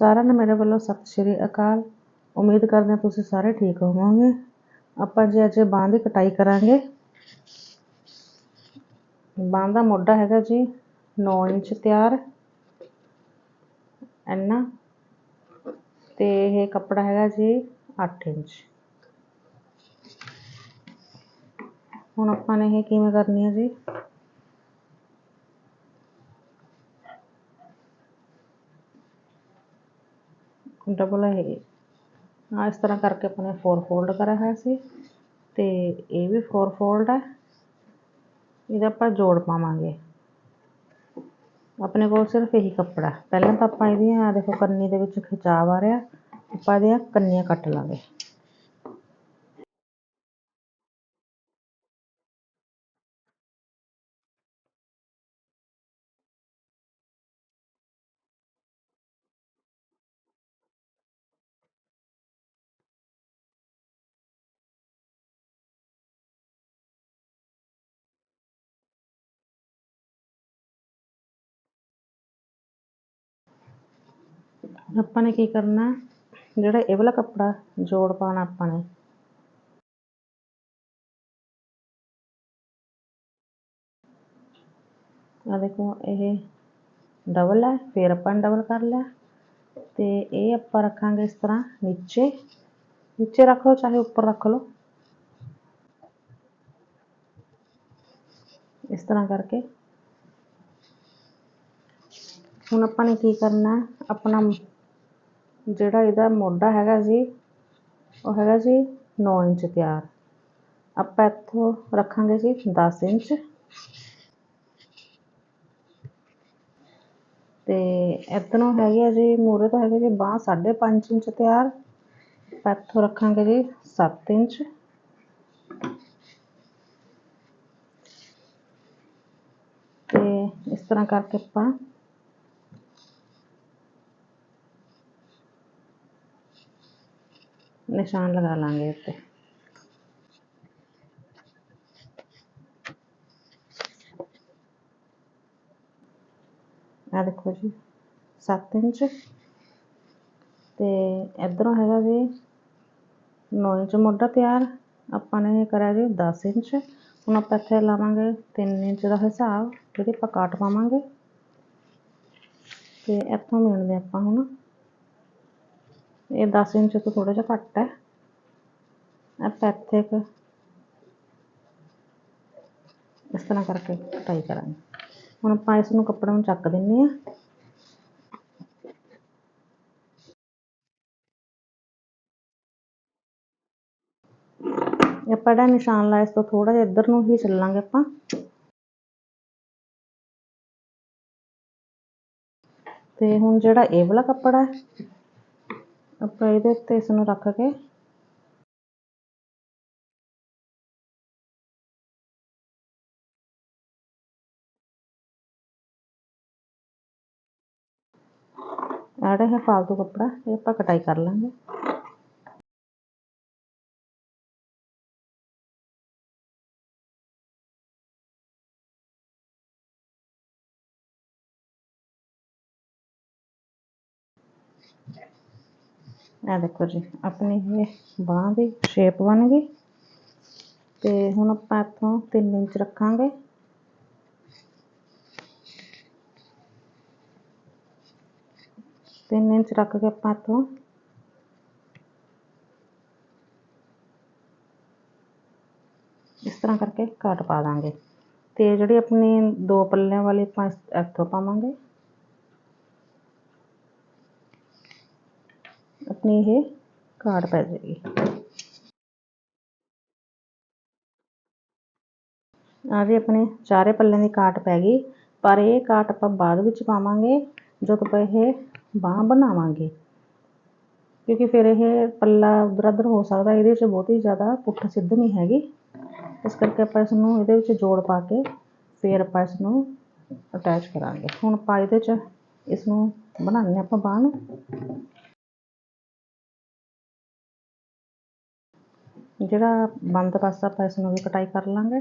ਸਾਰਿਆਂ ਨੂੰ ਮੇਰੇ ਵੱਲੋਂ ਸਤਿ ਸ਼੍ਰੀ ਅਕਾਲ। ਉਮੀਦ ਕਰਦੇ ਹਾਂ ਤੁਸੀਂ ਸਾਰੇ ਠੀਕ ਹੋਵੋਗੇ। ਆਪਾਂ ਜੀ ਅੱਜ ਬਾਂਹ ਦੀ ਕਟਾਈ ਕਰਾਂਗੇ। ਬਾਂਹ ਦਾ ਮੋਢਾ ਹੈਗਾ ਜੀ 9 ਇੰਚ ਤਿਆਰ। ਇੰਨਾ। ਤੇ ਇਹ ਕੱਪੜਾ ਹੈਗਾ ਜੀ 8 ਇੰਚ। ਹੁਣ ਆਪਾਂ ਨੇ ਇਹ ਕਿਵੇਂ ਕਰਨੀ ਹੈ ਜੀ? ਡਬਲ ਇਹ ਆ ਇਸ ਤਰ੍ਹਾਂ ਕਰਕੇ ਆਪਾਂ ਨੇ ਫੋਰ ਫੋਲਡ ਕਰਿਆ ਹੋਇਆ ਸੀ। ਤੇ ਇਹ ਵੀ ਫੋਰ ਫੋਲਡ ਹੈ ਇਹਦਾ ਆਪਾਂ ਜੋੜ ਪਾਵਾਂਗੇ। ਆਪਣੇ ਕੋਲ ਸਿਰਫ ਇਹੀ ਕੱਪੜਾ। ਪਹਿਲਾਂ ਤਾਂ ਆਪਾਂ ਇਹਦੀਆਂ, ਦੇਖੋ, ਕੰਨੀ ਦੇ ਵਿੱਚ ਖਿਚਾਵ ਆ ਰਿਹਾ ਆਪਾਂ ਇਹਦੀਆਂ ਕੰਨੀਆਂ ਕੱਟ ਲਾਂਗੇ। ਆਪਾਂ ਨੇ ਕੀ ਕਰਨਾ ਜਿਹੜਾ ਇਹ ਵਾਲਾ ਕੱਪੜਾ ਜੋੜ ਪਾਉਣਾ ਆਪਾਂ ਨੇ। ਆ ਦੇਖੋ, ਇਹ ਡਬਲ ਹੈ, ਫਿਰ ਆਪਾਂ ਨੇ ਡਬਲ ਕਰ ਲਿਆ। ਤੇ ਇਹ ਆਪਾਂ ਰੱਖਾਂਗੇ ਇਸ ਤਰ੍ਹਾਂ ਨੀਚੇ। ਨੀਚੇ ਰੱਖ ਲਓ, ਚਾਹੇ ਉੱਪਰ ਰੱਖ ਲਓ। ਇਸ ਤਰ੍ਹਾਂ ਕਰਕੇ ਹੁਣ ਆਪਾਂ ਨੇ ਕੀ ਕਰਨਾ ਆਪਣਾ ਜਿਹੜਾ ਇਹਦਾ ਮੋਢਾ ਹੈਗਾ ਜੀ, ਉਹ ਹੈਗਾ ਜੀ 9 ਇੰਚ ਤਿਆਰ। ਆਪਾਂ ਇੱਥੋਂ ਰੱਖਾਂਗੇ ਜੀ 10 ਇੰਚ। ਤੇ ਇੱਧਰੋਂ ਹੈਗੇ ਆ ਜੀ ਮੂਰੇ ਤੋਂ ਹੈਗੇ ਜੀ ਬਾਂਹ 5.5 ਇੰਚ ਤਿਆਰ। ਆਪਾਂ ਇੱਥੋਂ ਰੱਖਾਂਗੇ ਜੀ 7 ਇੰਚ। ਤੇ ਇਸ ਤਰ੍ਹਾਂ ਕਰਕੇ ਆਪਾਂ ਨਿਸ਼ਾਨ ਲਗਾ ਲਾਂਗੇ ਉੱਤੇ। ਆ ਦੇਖੋ ਜੀ 7 ਇੰਚ। ਤੇ ਇਧਰੋਂ ਹੈਗਾ ਜੀ 9 ਇੰਚ ਮੋਢਾ ਤਿਆਰ। ਆਪਾਂ ਨੇ ਕਰਿਆ ਜੀ 10 ਇੰਚ। ਹੁਣ ਆਪਾਂ ਇੱਥੇ ਲਾਵਾਂਗੇ 3 ਇੰਚ ਦਾ ਹਿਸਾਬ, ਜਿਹੜੀ ਆਪਾਂ ਕਾਟ ਪਾਵਾਂਗੇ। ਤੇ ਇੱਥੋਂ ਮਿਣਦੇ ਆਪਾਂ ਹੁਣ ਇਹ 10 ਇੰਚ ਤੋਂ ਥੋੜਾ ਜਿਹਾ ਘੱਟ ਹੈ। ਆਪਾਂ ਇੱਥੇ ਇੱਕ ਇਸ ਤਰ੍ਹਾਂ ਕਰਕੇ ਕਟਾਈ ਕਰਾਂਗੇ। ਹੁਣ ਆਪਾਂ ਇਸ ਨੂੰ ਕੱਪੜੇ ਨੂੰ ਚੱਕ ਦਿੰਨੇ ਆ। ਆਪਾਂ ਜਿਹੜਾ ਨਿਸ਼ਾਨ ਲਾਇਆ, ਇਸ ਤੋਂ ਥੋੜਾ ਜਿਹਾ ਇੱਧਰ ਨੂੰ ਹੀ ਚੱਲਾਂਗੇ ਆਪਾਂ। ਤੇ ਹੁਣ ਜਿਹੜਾ ਇਹ ਵਾਲਾ ਕੱਪੜਾ ਹੈ ਆਪਾਂ ਇਹਦੇ ਉੱਤੇ ਇਸ ਨੂੰ ਰੱਖ ਕੇ ਆੜਾ ਹੈ ਫਾਲਤੂ ਕੱਪੜਾ, ਇਹ ਆਪਾਂ ਕਟਾਈ ਕਰ ਲਾਂਗੇ। ਇਹ ਦੇਖੋ ਜੀ, ਆਪਣੀ ਇਹ ਬਾਹ ਦੀ ਸ਼ੇਪ ਬਣ ਗਈ ਤੇ ਹੁਣ ਆਪਾਂ ਇੱਥੋਂ 3 ਇੰਚ ਰੱਖਾਂਗੇ। ਤਿੰਨ ਇੰਚ ਰੱਖ ਕੇ ਆਪਾਂ ਇੱਥੋਂ ਇਸ ਤਰ੍ਹਾਂ ਕਰਕੇ ਕਾਟ ਪਾ ਦਾਂਗੇ ਤੇ ਜਿਹੜੀ ਆਪਣੀ ਦੋ ਪੱਲਿਆਂ ਵਾਲੀ ਆਪਾਂ ਇੱਥੋਂ ਪਾਵਾਂਗੇ। ਆਪਣੀ ਇਹ ਕਾਟ ਪੈ ਜਾਏਗੀ। ਆ ਵੀ ਆਪਣੇ ਚਾਰੇ ਪੱਲਿਆਂ ਦੀ ਕਾਟ ਪੈ ਗਈ, ਪਰ ਇਹ ਕਾਟ ਆਪਾਂ ਬਾਅਦ ਵਿੱਚ ਪਾਵਾਂਗੇ, ਜਦੋਂ ਆਪਾਂ ਇਹ ਬਾਹ ਬਣਾਵਾਂਗੇ। ਕਿਉਂਕਿ ਫਿਰ ਇਹ ਪੱਲਾ ਉਧਰ ਉਧਰ ਹੋ ਸਕਦਾ, ਇਹਦੇ 'ਚ ਬਹੁਤੀ ਜ਼ਿਆਦਾ ਪੁੱਠ ਸਿੱਧ ਨਹੀਂ ਹੈਗੀ। ਇਸ ਕਰਕੇ ਆਪਾਂ ਇਸ ਨੂੰ ਇਹਦੇ ਵਿੱਚ ਜੋੜ ਪਾ ਕੇ ਫਿਰ ਆਪਾਂ ਇਸ ਨੂੰ ਅਟੈਚ ਕਰਾਂਗੇ। ਹੁਣ ਆਪਾਂ ਇਹਦੇ 'ਚ ਇਸ ਨੂੰ ਬਣਾਉਂਦੇ ਆਪਾਂ ਬਾਹ ਨੂੰ। ਜਿਹੜਾ ਬੰਦ ਬਸ ਆਪਾਂ ਇਸ ਨੂੰ ਵੀ ਕਟਾਈ ਕਰ ਲਵਾਂਗੇ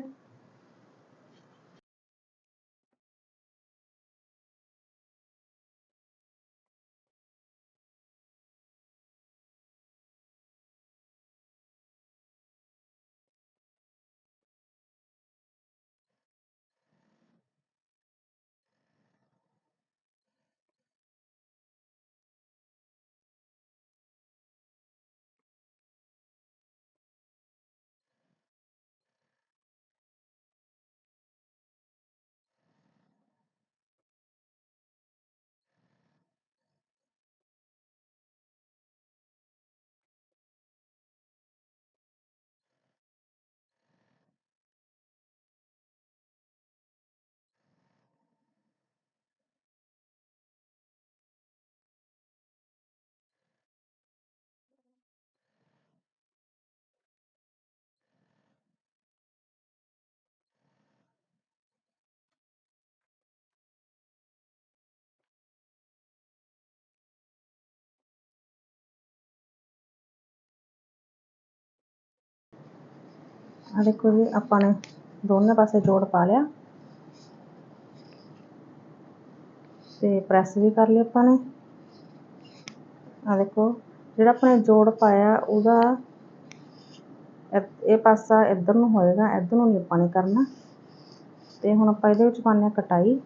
ਆ ਦੇਖੋ ਜੀ ਆਪਾਂ ਨੇ ਦੋਨੇ ਪਾਸੇ ਜੋੜ ਪਾ ਲਿਆ। ਤੇ ਪ੍ਰੈਸ ਵੀ ਕਰ ਲਿਆ ਆਪਾਂ ਨੇ। ਆ ਦੇਖੋ, ਜਿਹੜਾ ਆਪਾਂ ਨੇ ਜੋੜ ਪਾਇਆ, ਉਹਦਾ ਇਹ ਪਾਸਾ ਇੱਧਰ ਨੂੰ ਹੋਏਗਾ, ਇੱਧਰ ਨੂੰ ਨਹੀਂ ਆਪਾਂ ਨੇ ਕਰਨਾ। ਤੇ ਹੁਣ ਆਪਾਂ ਇਹਦੇ ਵਿੱਚ ਪਾਉਂਦੇ ਹਾਂ ਕਟਾਈ।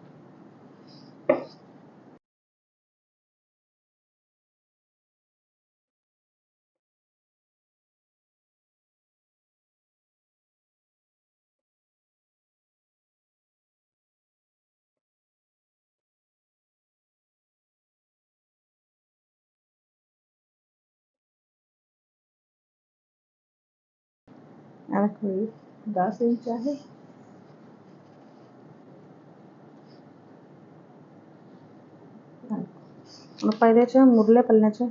ਇਹ 10 ਇੰਚ ਹੈ ਹੁਣ ਆਪਾਂ ਇਹਦੇ 'ਚ ਮੁਰਲੇ 'ਚ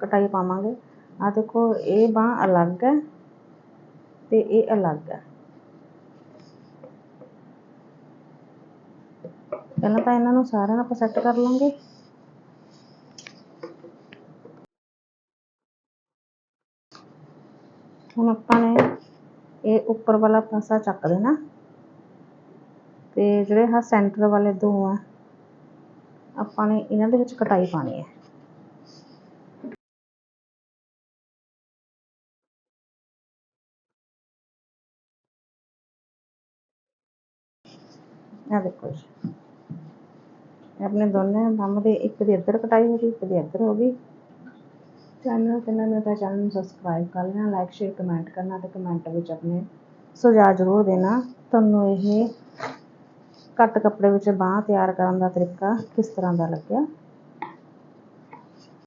ਕਟਾਈ ਪਾਵਾਂਗੇ ਆ ਦੇਖੋ ਇਹ ਬਾਂਹ ਅਲੱਗ ਹੈ ਤੇ ਇਹ ਅਲੱਗ ਹੈ ਪਹਿਲਾਂ ਤਾਂ ਇਹਨਾਂ ਨੂੰ ਸਾਰਿਆਂ ਨੂੰ ਆਪਾਂ ਸੈੱਟ ਕਰ ਲਾਂਗੇ ਹੁਣ ਆਪਾਂ ਨੇ ਇਹ ਉੱਪਰ ਵਾਲਾ ਪਾਸਾ ਚੱਕ ਦੇਣਾ। ਤੇ ਜਿਹੜੇ ਆਹ ਸੈਂਟਰ ਵਾਲੇ ਦੋ ਆ, ਆਪਾਂ ਨੇ ਇਹਨਾਂ ਦੇ ਵਿੱਚ ਕਟਾਈ ਪਾਣੀ ਹੈ। ਇਹ ਦੇਖੋ ਜੀ। ਆਪਣੇ ਦੋਨੇ ਥੰਮ ਦੇ, ਇੱਕ ਦੀ ਇੱਧਰ ਕਟਾਈ ਹੋ ਗਈ, ਇੱਕ ਦੀ ਇੱਧਰ ਹੋ ਗਈ। ਚੈਨਲ ਤੇ ਨਵੇਂ ਤਾਂ ਚੈਨਲ ਨੂੰ ਸਬਸਕ੍ਰਾਈਬ ਕਰ ਲੈਣਾ ਲਾਈਕ ਸ਼ੇਅਰ ਕਮੈਂਟ ਕਰਨਾ ਤੇ ਕਮੈਂਟ ਵਿੱਚ ਆਪਣੇ ਸੁਝਾਅ ਜ਼ਰੂਰ ਦੇਣਾ। ਤੁਹਾਨੂੰ ਇਹ ਘੱਟ ਕੱਪੜੇ ਵਿੱਚ ਬਾਂਹ ਤਿਆਰ ਕਰਨ ਦਾ ਤਰੀਕਾ ਕਿਸ ਤਰ੍ਹਾਂ ਦਾ ਲੱਗਿਆ?